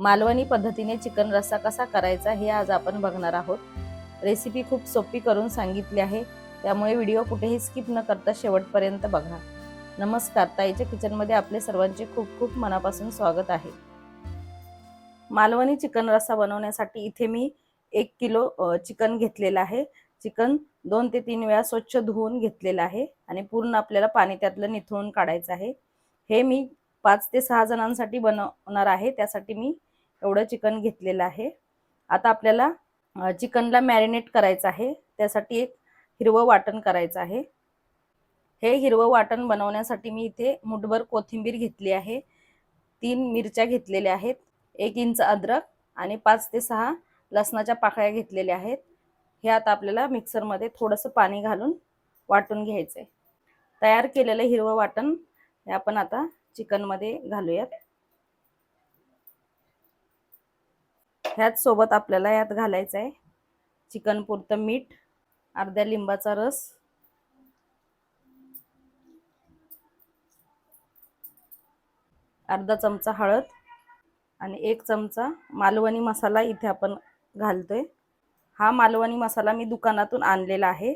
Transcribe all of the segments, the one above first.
मालवणी पद्धतीने चिकन रस्सा कसा करायचा हे आज आपण बघणार आहोत. रेसिपी खूप सोपी करून सांगितली आहे. त्यामुळे व्हिडिओ कुठेही स्किप न करता शेवटपर्यंत बघा. नमस्कार ताईच्या किचनमध्ये आपले सर्वांचे खूप खूप मनापासून स्वागत आहे. मालवणी चिकन रस्सा बनवण्यासाठी इथे मी एक किलो चिकन घेतलेलं आहे. चिकन दोन ते तीन वेळा स्वच्छ धुवून घेतलेलं आहे आणि पूर्ण आपल्याला पाणी त्यातलं निथळून काढायचं आहे. हे मी पाच ते सहा जणांसाठी बनवणार आहे. त्यासाठी मी एवढं चिकन घेतलेलं आहे. आता आपल्याला चिकनला मॅरिनेट करायचं आहे. त्यासाठी एक हिरवं वाटण करायचं आहे. हे हिरवं वाटण बनवण्यासाठी मी इथे मुठभर कोथिंबीर घेतली आहे. तीन मिरच्या घेतलेल्या आहेत. एक इंच अद्रक आणि पाच ते सहा लसणाच्या पाकळ्या घेतलेल्या आहेत. हे आता आपल्याला मिक्सरमध्ये थोडंसं पाणी घालून वाटून घ्यायचं आहे तयार केलेलं हिरवं वाटण हे आपण आता चिकनमध्ये घालूयात. ह्याच सोबत आपल्याला यात घालायचं आहे चिकन पुरतं मीठ अर्ध्या लिंबाचा रस. अर्धा चमचा हळद आणि एक चमचा मालवणी मसाला इथे आपण घालतोय. हा मालवणी मसाला मी दुकानातून आणलेला आहे.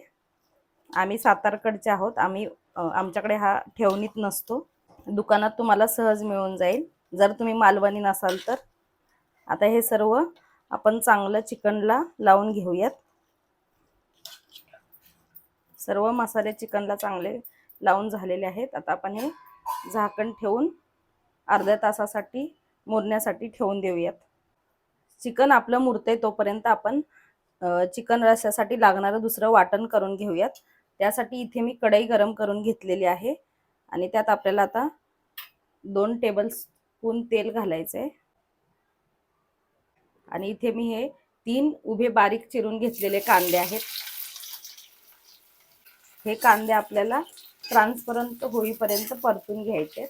आम्ही सातारकडचे आहोत. आम्ही आमच्याकडे हा ठेवणीत नसतो. दुकानात तुम्हाला सहज मिळून जाईल. जर तुम्ही मालवणी नसाल तर. आता हे सर्व आपण चांगलं चिकनला लावून घेऊयात. सर्व मसाले चिकनला चांगले लावून झालेले आहेत. आता आपण हे झाकण ठेवून अर्ध्या तासासाठी मुरण्यासाठी ठेवून देऊयात. चिकन आपलं मुरते तोपर्यंत आपण चिकन रस्यासाठी लागणारं दुसरं वाटण करून घेऊयात. त्यासाठी इथे मी कढई गरम करून घेतलेली आहे. आणि त्यात आपल्याला आता दोन टेबल स्पून तेल घालायचं आहे आणि इथे मी हे तीन उभे बारीक चिरून घेतलेले कांदे आहेत. हे कांदे आपल्याला ट्रान्सपरंट होईपर्यंत परतून घ्यायचे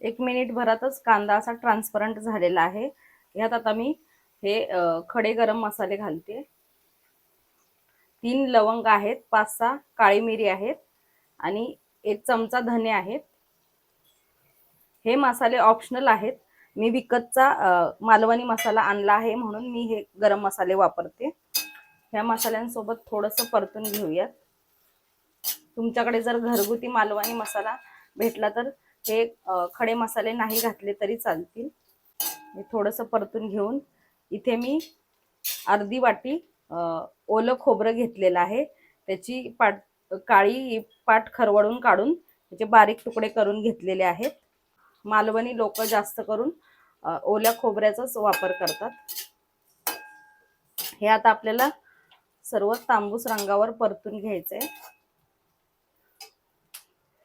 एक मिनिट भरातच कांदा असा ट्रान्सपरंट झालेला आहे. ह्यात आता मी हे खडे गरम मसाले घालते. तीन लवंग आहेत पाच सहा काळी मिरी आहेत आणि एक चमचा धने आहेत. हे मसाले ऑप्शनल आहेत. मी विकतचा मालवणी मसाला आणला आहे म्हणून मी हे गरम मसाले वापरते. ह्या मसाल्यांसोबत थोडंसं परतून घेऊयात. तुमच्याकडे जर घरगुती मालवणी मसाला भेटला तर हे खडे मसाले नाही घातले तरी चालतील. मी थोडंसं परतून घेऊन इथे मी अर्धी वाटी ओलं खोबरं घेतलेलं आहे. त्याची पाट काळी पाट खरवडून काढून त्याचे बारीक तुकडे करून घेतलेले आहेत. मालवणी लोक जास्त करून ओल्या खोबऱ्याचाच वापर करतात. हे आता आपल्याला सर्व तांबूस रंगावर परतून घ्यायचंय.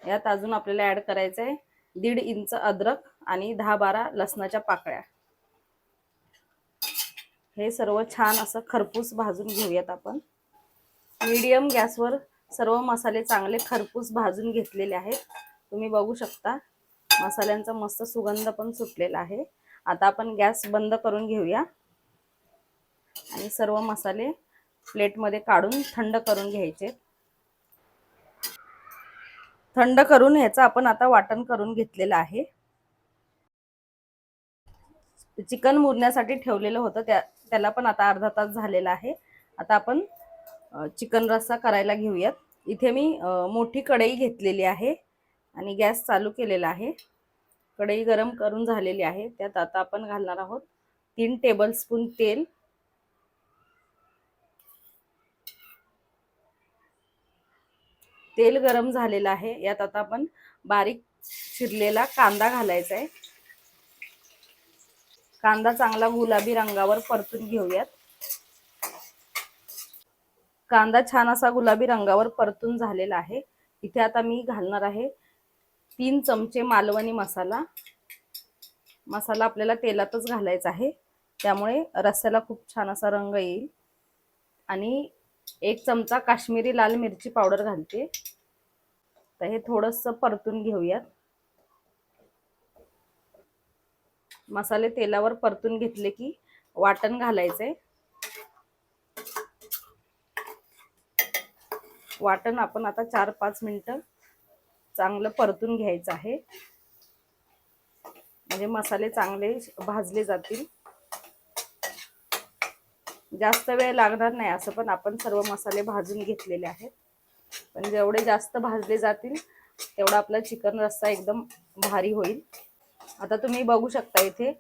यात अजून आपल्याला ऍड करायचं आहे दीड इंच अद्रक आणि दहा बारा लसणाच्या पाकळ्या. हे सर्व छान असं खरपूस भाजून घेऊयात आपण. मीडियम गॅसवर सर्व मसाले चांगले खरपूस भाजून घेतलेले आहेत. तुम्ही बघू शकता. मसाल्यांचा मस्त सुगंध पण सुटलेला आहे. आता आपण गॅस बंद करून घेऊया. आणि सर्व मसाले प्लेटमध्ये काढून थंड करून घ्यायचे. थंड करून ह्याचं आपण आता वाटण करून घेतलेलं आहे. चिकन मुरण्यासाठी ठेवलेलं होतं. त्या त्याला पण आता अर्धा तास झालेला आहे. आता आपण चिकन रस्सा करायला घेऊयात. इथे मी मोठी कढई घेतलेली आहे. आणि गॅस चालू केलेला आहे. कढई गरम करून झालेली आहे. त्यात आता आपण घालणार आहोत तीन टेबल स्पून तेल. तेल गरम झालेलं आहे. यात आता आपण बारीक चिरलेला कांदा घालायचा आहे. कांदा चांगला गुलाबी रंगावर परतून घेऊयात. कांदा छान असा गुलाबी रंगावर परतून झालेला आहे. इथे आता मी घालणार आहे तीन चमचे मालवणी मसाला. मसाला आपल्याला तेलातच घालायचा आहे. त्यामुळे रस्स्याला खूप छान असा रंग येईल. आणि एक चमचा काश्मीरी लाल मिरची पावडर घालते. तर हे थोडंसं परतून घेऊयात. मसाले तेलावर परतून घेतले की वाटण घालायचे वाटण आपण आता चार पाच मिनटं चांगलं परतून घ्यायचं आहे. म्हणजे मसाले चांगले भाजले जातील. जास्त वेळ लागणार नाही असं पण आपण सर्व मसाले भाजून घेतलेले आहेत. पण जेवढे जास्त भाजले जातील तेवढा आपला चिकन रस्सा एकदम भारी होईल. आता तुम्ही बघू शकता इथे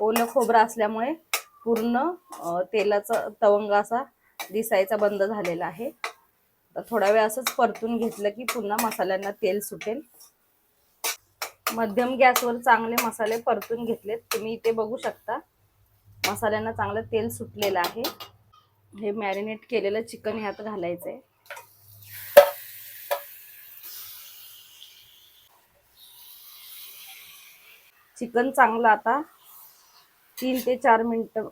ओलं खोबरं असल्यामुळे पूर्ण तेलाचा तवंग असा दिसायचा बंद झालेला आहे. थोडा वेळ असंच परतून घेतलं की पुन्हा मसाल्यांना तेल सुटेल. मध्यम गॅसवर चांगले मसाले परतून घेतलेत. तुम्ही इथे बघू शकता. मसाल्यांना चांगलं तेल सुटलेलं आहे. हे मॅरिनेट केलेलं चिकन ह्यात घालायचं आहे चिकन चांगलं आता तीन ते चार मिनटं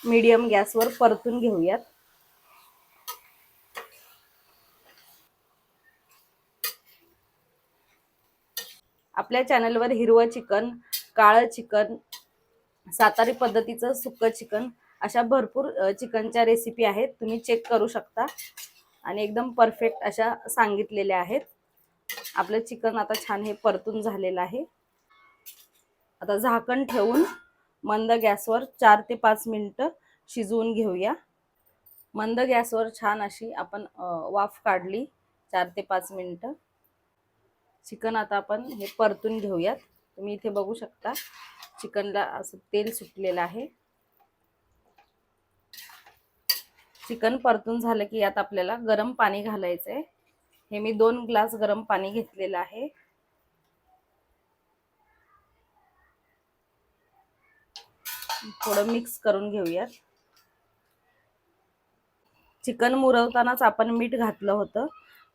मीडियम गॅसवर परतून घेऊयात. आपल्या चॅनलवर हिरवं चिकन काळं चिकन सातारी पद्धतीचं सुकं चिकन अशा भरपूर चिकनच्या रेसिपी आहेत. तुम्ही चेक करू शकता. आणि एकदम परफेक्ट अशा सांगितलेल्या आहेत. आपलं चिकन आता छान हे परतून झालेलं आहे. आता झाकण ठेवून मंद गॅसवर चार ते पाच मिनटं शिजवून घेऊया. मंद गॅसवर छान अशी आपण वाफ काढली. चार ते पाच मिनटं. चिकन आता आपण हे परतून घेऊयात. तुम्ही इथे बघू शकता चिकनला असं तेल सुटलेलं आहे. चिकन परतून झालं की यात आपल्याला गरम पाणी घालायचं आहे हे मी दोन ग्लास गरम पाणी घेतलेलं आहे. थोडं मिक्स करून घेऊयात. चिकन मुरवतानाच आपण मीठ घातलं होतं.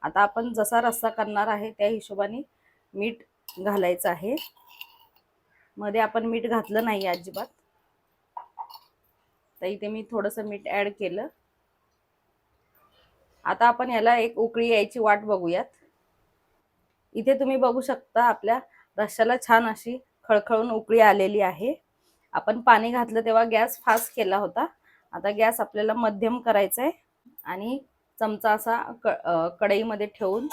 आता आपण जसा रस्सा करणार आहे त्या हिशोबाने मीठ घालायचं आहे. मध्ये आपण मीठ घातलं नाही अजिबात. तर इथे मी थोडंसं मीठ ॲड केलं. आता आपण याला एक उकळी यायची वाट बघूयात. इथे तुम्ही बघू शकता आपल्या रश्श्याला छान अशी खळखळून उकळी आलेली आहे. आपण पाणी घातलं तेव्हा गॅस फास्ट केला होता. आता गॅस आपल्याला मध्यम करायचा आहे आणि चमचा असा क कढईमध्ये ठेवून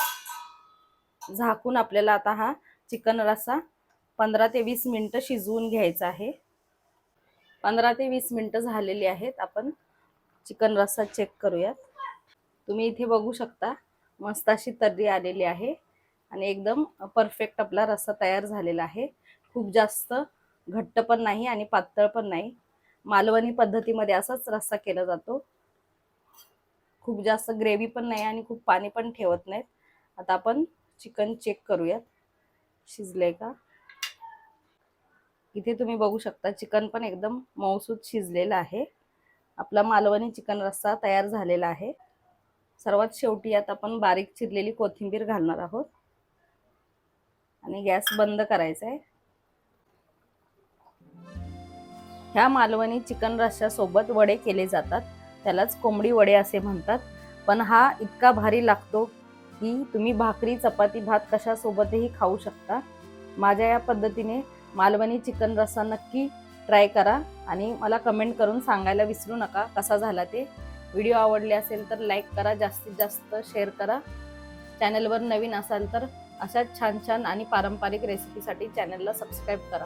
झाकून आपल्याला आता हा चिकन रस्सा पंधरा ते वीस मिनटं शिजवून घ्यायचा आहे. पंधरा ते वीस मिनटं झालेली आहेत. आपण चिकन रस्सा चेक करूयात. तुम्ही इथे बघू शकता मस्त अशी तर्री आलेली आहे आणि एकदम परफेक्ट आपला रस्सा तयार झालेला आहे. खूप जास्त घट्ट पण नाही आणि पातळ पण नाही. मालवणी पद्धतीमध्ये असाच रस्सा केला जातो. खूप जास्त ग्रेव्ही पण नाही आणि खूप पाणी पण ठेवत नाहीत. आता आपण चिकन चेक करूयात. शिजलंय का? इथे तुम्ही बघू शकता चिकन पण एकदम मऊसूत शिजलेलं आहे. आपला मालवणी चिकन रस्सा तयार झालेला आहे. सर्वात शेवटी यात आपण बारीक चिरलेली कोथिंबीर घालणार आहोत. आणि गॅस बंद करायचा आहे ह्या मालवणी चिकन रस्स्यासोबत वडे केले जातात. त्यालाच कोंबडी वडे असे म्हणतात. पण हा इतका भारी लागतो की तुम्ही भाकरी चपाती भात कशासोबतही खाऊ शकता. माझ्या या पद्धतीने मालवणी चिकन रस्सा नक्की ट्राय करा आणि मला कमेंट करून सांगायला विसरू नका कसा झाला ते. व्हिडिओ आवडले असेल तर लाईक करा जास्तीत जास्त शेअर करा. चॅनलवर नवीन असाल तर अशाच छान छान आणि पारंपरिक रेसिपीसाठी चॅनलला सबस्क्राईब करा.